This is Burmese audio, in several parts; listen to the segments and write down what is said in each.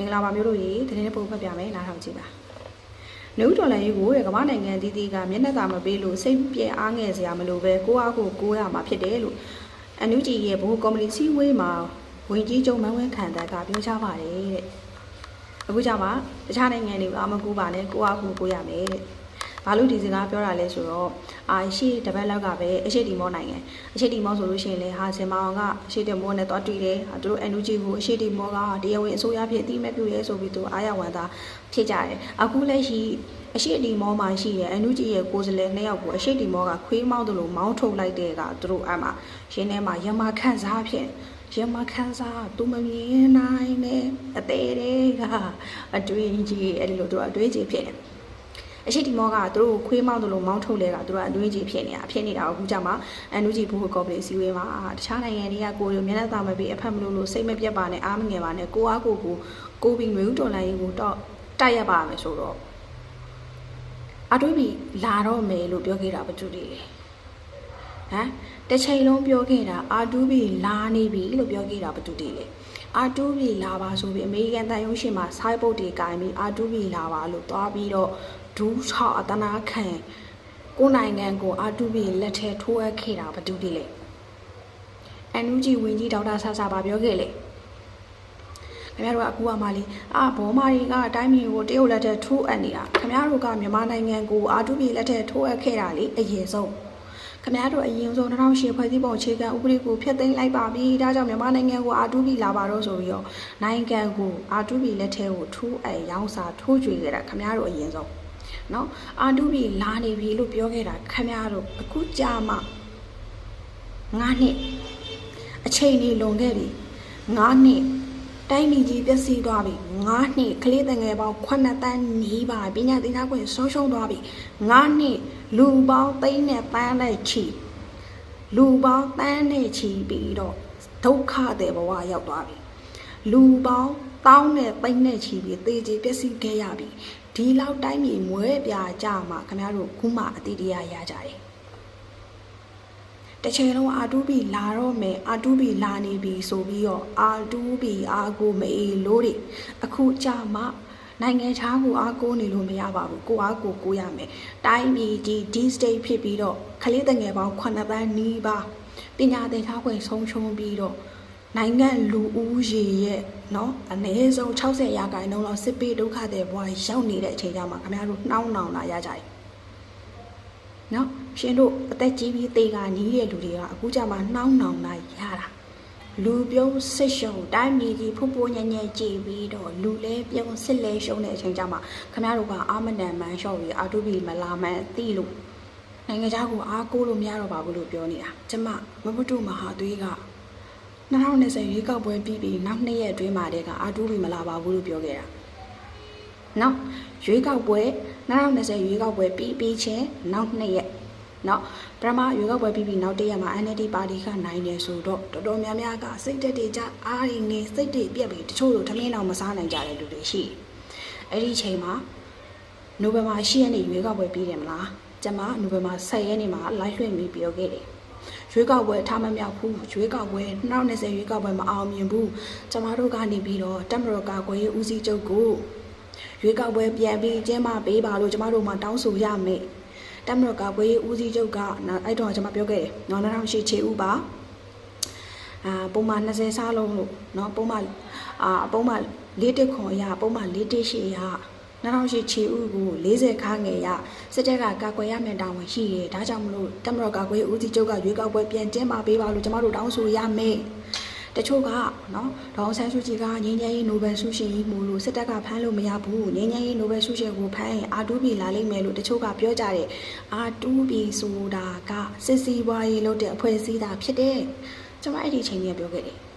မင်္ဂလာပါမျိုးတို့ရေတနေ့ပုံဖတ်ပြမယ်နားထောင်ကြည့်ပါနယူးဒေါ်လာရေးကိုတဲ့ကမ္ဘာနိုင်ငံအသီးသီးကမျက်နှာသာမပေးလို့စိတ်ပြေအားငယ်စရာမလိုပဲကိုအားကိုကိုရမှာဖြစ်တယ်လို့အန်ယူဂျီရဲ့ဘိုးကော်မတီစီဝေးမှာဝင်ကြီးချုပ်မန်းဝင်းခံတဲ့ကပြောချပါတယ်တဲ့အခုကြမှာတခြားနိုင်ငံတွေကမကူပါနဲ့ကိုအားကိုကိုရမယ်တဲ့ ဘာလို့ဒီစကားပြောတာလဲဆိုတော့အာရှေ့တပတ်လောက်ကပဲအရှိတီမောနိုင်ငံအရှိတီမောဆိုလို့ရှိရင်လေဟာစင်မောင်ကအရှိတီမောနဲ့တွားတွေ့တယ်သူတို့ NUG ကိုအရှိတီမောကတရားဝင်အစိုးရဖြစ်အတိအမဲ့ပြုရဲဆိုပြီးသူအားရဝန်သားဖြစ်ကြတယ်အခုလက်ရှိအရှိတီမောမှာရှိတဲ့ NUG ရဲ့ကိုယ်စားလှယ်နှစ်ယောက်ကိုအရှိတီမောကခွေးမောင်းတယ်လို့မောင်းထုတ်လိုက်တဲ့ကသူတို့အမှရင်းထဲမှာရမခန့်စားဖြစ်ရမခန်းစားသူမမြင်နိုင်နဲ့အသေးတွေကအတွင်းကြီးအဲ့ဒီလိုသူကအတွေးကြီးဖြစ်တယ် အရှိတီမောကသူတို့ခွေးမောင်းတယ်လို့မောင်းထုတ်လဲကသူတို့ကအတွေးကြီးဖြစ်နေတာဖြစ်နေတာအခုကြမှာအန်နူဂျီဘူကော်ပိုရေးစီဝေးမှာတခြားနိုင်ငံတွေကကိုယ်တို့မျက်နှာသာမပြီးအဖက်မလို့လို့စိတ်မပြတ်ပါနဲ့အားမငယ်ပါနဲ့ကိုအားကိုကိုကိုပြီးမျိုးတော်လိုင်းကိုတော့တိုက်ရပါမယ်ဆိုတော့အတွေးပြီးလာတော့မယ်လို့ပြောခဲ့တာဘာတူတွေလဲဟမ်တစ်ချိန်လုံးပြောခဲ့တာအာတူဘီလာနေပြီလို့ပြောခဲ့တာဘာတူတည်လဲအာတူဘီလာပါဆိုပြီးအမေရိကန်တန်ရုံးရှင်မှာဆိုင်းပုတ်တွေကင်ပြီးအာတူဘီလာပါလို့သွားပြီးတော့ ဒူးချောက်အတနာခံကိုယ်နိုင်ငံကိုအာတူဘီလက်ထဲထိုးအပ်ခဲ့တာဘာတူတည်လဲအန်ယူဂျီဝင်းကြီးဒေါက်တာဆာဆာပါပြောခဲ့လေခင်ဗျားတို့ကအခုကမှလေအာဘောမာရီကအတိုင်းမျိုးကိုတရုတ်လက်ထက်ထိုးအပ်နေတာခင်ဗျားတို့ကမြန်မာနိုင်ငံကိုအာတူဘီလက်ထက်ထိုးအပ်ခဲ့တာလေအရင်ဆုံးခမရတို့အရင်ဆုံး2008ဖွဲ့စည်းပုံအခြေခံဥပဒေကိုဖျက်သိမ်းလိုက်ပါပြီဒါကြောင့်မြန်မာနိုင်ငံကိုအာတူဘီလာပါတော့ဆိုပြီးတော့နိုင်ငံကိုအာတူဘီလက်ထဲကိုထိုးအပ်ရောင်းစာထိုးကြွေခဲ့တာခမရတို့အရင်ဆုံး เนาะအာတူဘီလာနေပြီလို့ပြောခဲ့တာခမရတို့အခုကြာမှ9နှစ်အချိန်ကြီးလွန်ခဲ့ပြီ9နှစ်တိုင်းပြည်ကြီးပျက်စီးသွားပြီ9နှစ်ကလေးတငယ်ပေါင်း9တန်းနီးပါပညာသင်ကြားခွင့်ဆုံးရှုံးသွားပြီ9နှစ်လူပေါင်းသိန်းနဲ့ပန်းနဲ့ချီလူပေါင်းတန်းနဲ့ချီပြီးတော့ဒုက္ခတဲ့ဘဝရောက်သွားပြီလူပေါင်းတောင်းနဲ့သိန်းနဲ့ချီပြီးသေချေပျက်စီးခဲ့ရပြီ ဒီလောက်တိုင်းပြည်မွဲပြာကြမှာခင်ဗျားတို့ခုမှအတိတရားရကြတယ်တစ်ချိန်လုံးအာတူဘီလာတော့မယ်အာတူဘီလာနေပြီဆိုပြီးတော့အာတူဘီအာကိုမေလို့တွေအခုကြမှာနိုင်ငံခြားကိုအားကိုးနေလို့မရပါဘူးကိုအားကိုကိုးရမယ်တိုင်းပြည်ကြီးဒီ state ဖြစ်ပြီးတော့ခလေးတငယ်ပေါင်း9တန်းနီးပါပညာသင်ကြားခွင့်ဆုံးရှုံးပြီးတော့ နိုင်ငံလူဦးရေရဲ့เนาะအနည်းဆုံး60ရာခိုင်နှုန်းလောက်စစ်ပေးဒုက္ခတဲ့ဘဝရောက်နေတဲ့အချိန်ကြမှာခင်ဗျားတို့နှောင်းနှောင်လာရကြတယ်နော်ရှင်တို့အသက်ကြီးပြီးတေကနီးတဲ့လူတွေကအခုကြမှာနှောင်းနှောင်လာရတာလူပြုံးစစ်ရှုံတိုင်းပြည်ကြီးဖူးပိုးညံ့ညံ့ကြည်ပြီးတော့လူလဲပြုံးစစ်လဲရှုံတဲ့အချိန်ကြမှာခင်ဗျားတို့ကအာမနန်မန်လျှော့ပြီးအာတုဘီမလာမန်သိလို့နိုင်ငံခြားကိုအားကိုးလို့မရတော့ပါဘူးလို့ပြောနေတာကျမမမတုမဟာသွေးက 2020ရွေးကောက်ပွဲပြီးပြီးနောက်နှစ်ရက်အတွင်းမှာတည်းကအာတုဘီမလာပါဘူးလို့ပြောခဲ့တာနော်ရွေးကောက်ပွဲ2020ရွေးကောက်ပွဲပြီးပြီးချင်းနောက်နှစ်ရက်နော်ပထမရွေးကောက်ပွဲပြီးပြီးနောက်တစ်ရက်မှာ NLD ပါတီကနိုင်တယ်ဆိုတော့တော်တော်များများကစိတ်တက်တွေကြအားရင်းနေစိတ်တွေပြက်ပြီးတချို့တို့ထမင်းအောင်မစားနိုင်ကြတဲ့လူတွေရှိတယ်အဲ့ဒီချိန်မှာနိုဝင်ဘာ10ရက်နေ့ရွေးကောက်ပွဲပြီးတယ်မလားကျမနိုဝင်ဘာ10ရက်နေ့မှာ live လွှင့်ပြီးပြောခဲ့တယ် ရွေးကောက်ပွဲထားမမြောက်ဘူးရွေးကောက်ပွဲ2020ရွေးကောက်ပွဲမအောင်မြင်ဘူးကျမတို့ကနေပြီးတော့တက်မတော်ကာကွယ်ရေးဦးစီးချုပ်ကိုရွေးကောက်ပွဲပြန်ပြီးကျင်းပပေးပါလို့ကျမတို့မှတောင်းဆိုရမယ်တက်မတော်ကာကွယ်ရေးဦးစီးချုပ်ကအဲ့တော့ကျမပြောခဲ့တယ်နော်2008ခြေဥပါအာပုံမှန်20စားလုံးလို့เนาะပုံမှန်အာပုံမှန်၄တက်ခွန်ရပုံမှန်၄တက်ရှိရ 2008ခြေဥကို40ခါငယ်ရစစ်တပ်ကကာကွယ်ရမယ်တာဝန်ရှိတယ်ဒါကြောင့်မလို့တက်မတော်ကာကွယ်ဦးစီးချုပ်ကရွေးကောက်ပွဲပြန်ကျင်းပပေးပါလို့ကျမတို့တောင်းဆိုရမယ်တချို့ကနော်ဒေါအောင်ဆန်းစုကြည်ကငင်းငယ်ရေးနိုဘယ်ဆုရှင်ကြီးမူလို့စစ်တပ်ကဖမ်းလို့မရဘူးငင်းငယ်ရေးနိုဘယ်ဆုရှင်ကိုဖမ်းရင်အာတူးဘီလာလိမ့်မယ်လို့တချို့ကပြောကြတယ်အာတူးဘီဆိုတာကစစ်စီးပွားရေးလုပ်တဲ့အဖွဲ့အစည်းသားဖြစ်တယ်ကျွန်မအဲ့ဒီအချိန်ကြီးပြောခဲ့တယ်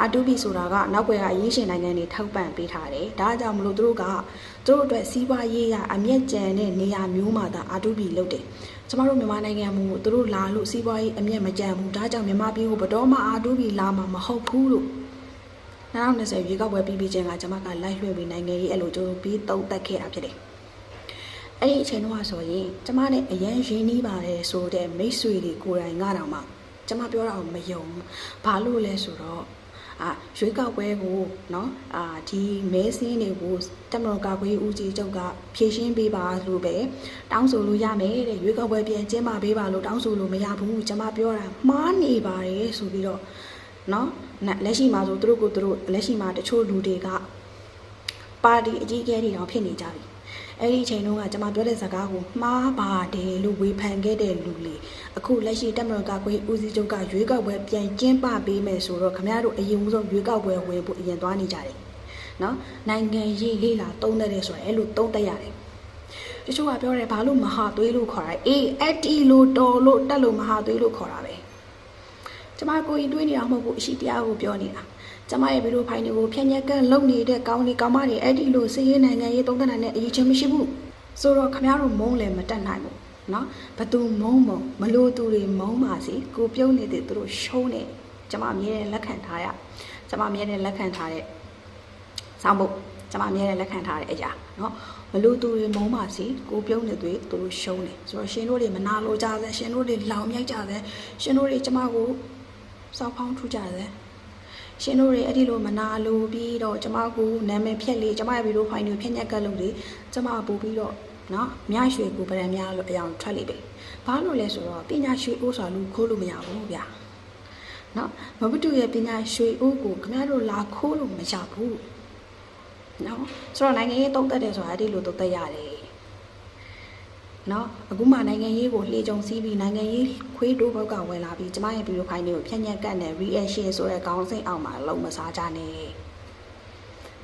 အာတူဘီဆိုတာကနောက်ွယ်ကရင်းရှင်နိုင်ငံတွေထောက်ပံ့ပေးထားတယ်။ဒါကြောင့်မလို့သူတို့ကသူတို့အတွက်စီးပွားရေးရအမျက်ကြံတဲ့နေရာမျိုးမှာသာအာတူဘီလုပ်တယ်။ကျမတို့မြန်မာနိုင်ငံမှာသူတို့လာလို့စီးပွားရေးအမျက်မကြံဘူး။ဒါကြောင့်မြန်မာပြည်ကိုဘတော်မှအာတူဘီလာမှာမဟုတ်ဘူးလို့2020ရွေးကောက်ပွဲပြီးပြီးချင်းကကျမကလိုက်လွှင့်ပြီးနိုင်ငံရေးအဲ့လိုကြိုးပြီးတုံးတက်ခဲ့တာဖြစ်တယ်။အဲ့ဒီအချိန်တော့ဆိုရင်ကျမနဲ့အရန်ရင်းနှီးပါတယ်ဆိုတဲ့မိတ်ဆွေတွေကိုယ်တိုင်ငါတော့မှကျမပြောတာကိုမယုံဘူး။ဘာလို့လဲဆိုတော့ အာရွေးကောက်ပွဲကိုနော်အာဒီမဲဆင်းတွေကိုတမတော်ကာကွယ်ဦးကြီးချုပ်ကဖြည့်ရှင်းပေးပါလို့ပဲတောင်းဆိုလို့ရမယ်တဲ့ရွေးကောက်ပွဲပြန်ကျင်းပပေးပါလို့တောင်းဆိုလို့မရဘူးကျွန်မပြောတာမှားနေပါတယ်ဆိုပြီးတော့နော်လက်ရှိမှာဆိုသူတို့ကိုသူတို့လက်ရှိမှာတချို့လူတွေကပါတီအကြီးအကဲတွေတောင်ဖြစ်နေကြပြီ အဲ့ဒီအချိန်တုန်းကကျွန်မပြောတဲ့စကားကိုမှားပါတယ်လို့ဝေဖန်ခဲ့တဲ့လူလေအခုလက်ရှိတက်မတော်ကကိုဦးစီးချုပ်ကရွေးကောက်ပွဲပြန်ကျင်းပပေးမယ်ဆိုတော့ခင်ဗျားတို့အရင်ဦးဆုံးရွေးကောက်ပွဲဝင်ဖို့အရင်သွားနေကြတယ်နော်နိုင်ငံရေးလေးလာတုံးတဲ့ဆိုရင်အဲ့လိုတုံးတက်ရတယ်တချို့ကပြောတယ်ဘာလို့မဟာသွေးလို့ခေါ်တာအေးအတီလို့တော်လို့တက်လို့မဟာသွေးလို့ခေါ်တာပဲကျမကိုရင်တွေးနေတာမဟုတ်ဘူးအရှိတရားကိုပြောနေတာ ကျမရဲ့ဗီဒီယိုဖိုင်တွေကိုဖြန့်ညက်ကန့်လုပ်နေတဲ့ကောင်းလေးကောင်းမတွေအဲ့ဒီလိုစည်ရေးနိုင်ငံရေးသုံးသပ်နိုင်တဲ့အရေးချင်းမရှိဘူးဆိုတော့ခမရတို့မုန်းလည်းမတက်နိုင်ဘူးနော်ဘသူမုန်းမုန်းမလို့သူတွေမုန်းပါစေကိုပြုံးနေတဲ့သူတို့ရှုံးနေကျမအမြဲလက်ခံထားရကျမအမြဲလက်ခံထားတဲ့စောင်းဖို့ကျမအမြဲလက်ခံထားတဲ့အရာနော်မလို့သူတွေမုန်းပါစေကိုပြုံးနေတွေသူတို့ရှုံးနေဆိုတော့ရှင်တို့တွေမနာလို့ကြတယ်ရှင်တို့တွေလောင်မြိုက်ကြတယ်ရှင်တို့တွေကျမကိုစောက်ဖောင်းထူကြတယ် ရှင်တို့တွေအဲ့ဒီလိုမနာလိုပြီးတော့ကျမကိုနာမည်ဖြက်လေးကျမရဲ့ဗီဒီယိုဖိုင်တွေဖြက်ညက်ကပ်လို့လေကျမပို့ပြီးတော့နော်မြရွှေကိုပရံများလို့အယောင်ထွက်လိမ့်ပဲဘာလို့လဲဆိုတော့ပညာရွှေအိုးဆိုတာလူခိုးလို့မရဘူးဗျာနော်မဘတုရဲ့ပညာရွှေအိုးကိုခင်ဗျားတို့လာခိုးလို့မရဘူးနော်ဆိုတော့နိုင်ငံရေးတုံးတက်တယ်ဆိုတာအဲ့ဒီလိုတုံးတက်ရတယ် နော်အခုမှနိုင်ငံရေးကိုလှေကြုံစည်းပြီးနိုင်ငံရေးခွေးတိုးဘက်ကဝင်လာပြီးကျမရဲ့ဗီဒီယိုဖိုင်တွေကိုဖြန့်ညက်ကတ်နဲ့ reaction ဆိုတဲ့ခေါင်းစဉ်အောက်မှာလုံးမစားကြနဲ့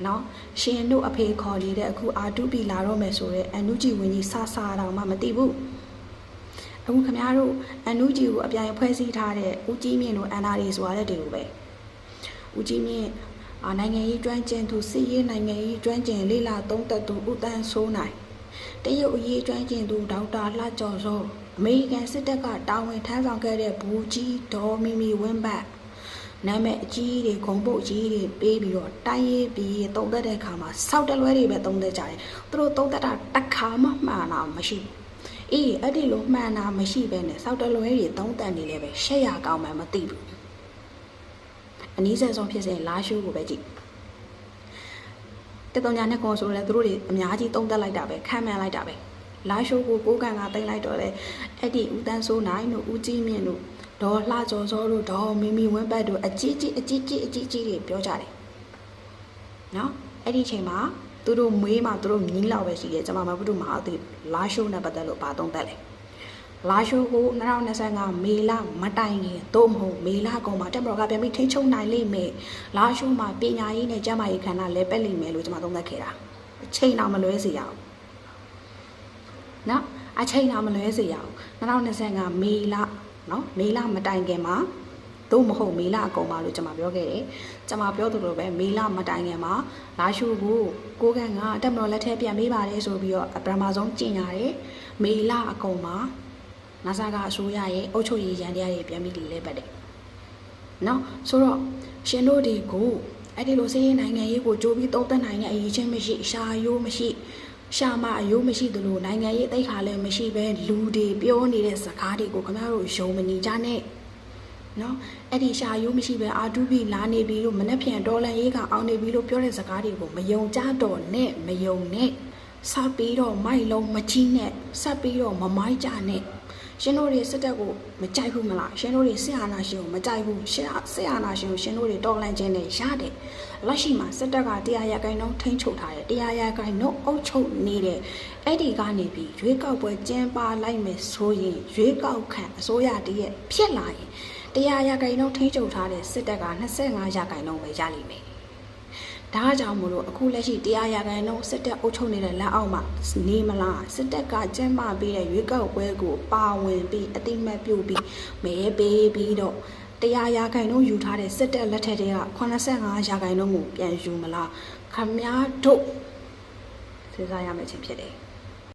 နော်ရှင်တို့အဖေခေါ်နေတဲ့အခု R2B လာတော့မယ်ဆိုတော့အန်နုဂျီဝင်ကြီးဆာဆာတော့မှမသိဘူးအခုခမရတို့အန်နုဂျီကိုအပြိုင်ဖွဲ့စည်းထားတဲ့ဦးကြီးမြင့်တို့အန်နာရီဆိုရတဲ့ဒီလိုပဲဦးကြီးမြင့်အာနိုင်ငံရေးကျွမ်းကျင်သူစစ်ရေးနိုင်ငံရေးကျွမ်းကျင်လေးလာသုံးသက်သူဦးတန်းဆိုးနိုင် တရုတ်အရေးကျွမ်းကျင်သူဒေါက်တာလှကျော်စောအမေရိကန်စစ်တပ်ကတာဝန်ထမ်းဆောင်ခဲ့တဲ့ဘူကြီးဒေါ်မီမီဝင်းဘတ်နာမည်အကြီးတွေဂုံပုတ်ကြီးတွေပေးပြီးတော့တိုင်းရေးပြီးတုံသက်တဲ့အခါမှာစောက်တလွဲတွေပဲတုံသက်ကြတယ်သူတို့တုံသက်တာတစ်ခါမှမှန်တာမရှိဘူးအေးအဲ့ဒီလိုမှန်တာမရှိဘဲနဲ့စောက်တလွဲတွေတုံသက်နေလဲပဲရှက်ရကောင်းမှမသိဘူးအနည်းဆက်ဆုံးဖြစ်စေလာရှိုးကိုပဲကြည့် တက်တုံညာနဲ့ကောဆိုလဲသူတို့တွေအများကြီးတုံသက်လိုက်တာပဲခံမှန်လိုက်တာပဲလာရှိုးကိုကိုကန်ကတင်လိုက်တော့လေအဲ့ဒီဦးတန်းစိုးနိုင်တို့ဦးကြီးမြင့်တို့ဒေါ်လှကျော်စောတို့ဒေါ်မီမီဝင်းဘတ်တို့အကြီးကြီးအကြီးကြီးအကြီးကြီးတွေပြောကြတယ်နော်အဲ့ဒီချိန်မှာသူတို့မွေးမှသူတို့မြင်းလောက်ပဲရှိတယ်ကျွန်မမဘုဒ္ဓမဟာသူလာရှိုးနဲ့ပတ်သက်လို့ဘာသုံးသက်လဲ လာရှိုးကို2025မေလမတိုင်ခင်သို့မဟုတ်မေလကုန်မှာတက်မတော်ကပြန်ပြီးထိန်းချုပ်နိုင်လိမ့်မယ်လာရှိုးမှာပညာရေးနဲ့ကျန်းမာရေးခန္ဓာလဲပက်လိမ့်မယ်လို့ကျွန်မသုံးသက်ခဲ့တာအချိန်တော့မလွဲစေရအောင်နော်အချိန်တော့မလွဲစေရအောင်2025မေလနော်မေလမတိုင်ခင်မှာသို့မဟုတ်မေလအကုန်ပါလို့ကျွန်မပြောခဲ့တယ်ကျွန်မပြောသလိုပဲမေလမတိုင်ခင်မှာလာရှုကိုကိုကန်ကတက်မတော်လက်ထက်ပြန်ပေးပါတယ်ဆိုပြီးတော့ပထမဆုံးကြင်ရတယ်မေလအကုန်မှာ နာဆာကအစိုးရရဲ့အုပ်ချုပ်ရေးရန်တရားတွေပြန်ပြီးလဲပတ်တယ်နော်ဆိုတော့ရှင်တို့ဒီကိုအဲ့ဒီလိုစည်ရင်နိုင်ငံရေးကိုကြိုးပြီးသုံးသပ်နိုင်တဲ့အရေးချင်းမရှိရှာရိုးမရှိရှာမအယိုးမရှိသလိုနိုင်ငံရေးအသိခါလည်းမရှိပဲလူတွေပြောနေတဲ့စကားတွေကိုခင်ဗျားတို့ယုံမနေကြနဲ့နော်အဲ့ဒီရှာယိုးမရှိပဲအာတူဘီလာနေပြီလို့မနှက်ဖြန်ဒေါ်လန်ရေးကအောင်နေပြီလို့ပြောတဲ့စကားတွေကိုမယုံကြတော့နဲ့မယုံနဲ့ဆက်ပြီးတော့မိုက်လုံးမကြီးနဲ့ဆက်ပြီးတော့မမိုက်ကြနဲ့ ရှင်တို့တွေစစ်တပ်ကိုမကြိုက်ဘူးမလားရှင်တို့တွေစစ်အာဏာရှင်ကိုမကြိုက်ဘူးရှင်စစ်အာဏာရှင်ကိုရှင်တို့တွေတော်လှန်ခြင်းနဲ့ရတယ်လက်ရှိမှာစစ်တပ်ကတရားရကိုင်နှုန်းထိန်းချုပ်ထားတယ်တရားရကိုင်နှုန်းအုပ်ချုပ်နေတဲ့အဲ့ဒီကနေပြီးရွေးကောက်ပွဲကျင်းပလိုက်မယ်ဆိုရင်ရွေးကောက်ခံအစိုးရတည်းရဲ့ဖြစ်လာရင်တရားရကိုင်နှုန်းထိန်းချုပ်ထားတဲ့စစ်တပ်က25ရာခိုင်နှုန်းပဲရလိမ့်မယ် ဒါကြောင့်မလို့အခုလက်ရှိတရားရဂန်လုံးစစ်တပ်အုပ်ချုပ်နေတဲ့လက်အောက်မှာနေမလားစစ်တပ်ကကျင်းပပေးတဲ့ရွေးကောက်ပွဲကိုပါဝင်ပြီးအတိမတ်ပြုပြီးမဲပေးပြီးတော့တရားရဂန်လုံးယူထားတဲ့စစ်တပ်လက်ထက်တွေက85ရာဂန်လုံးကိုပြန်ယူမလားခမားတို့စဉ်းစားရမယ့်ချင်းဖြစ်တယ်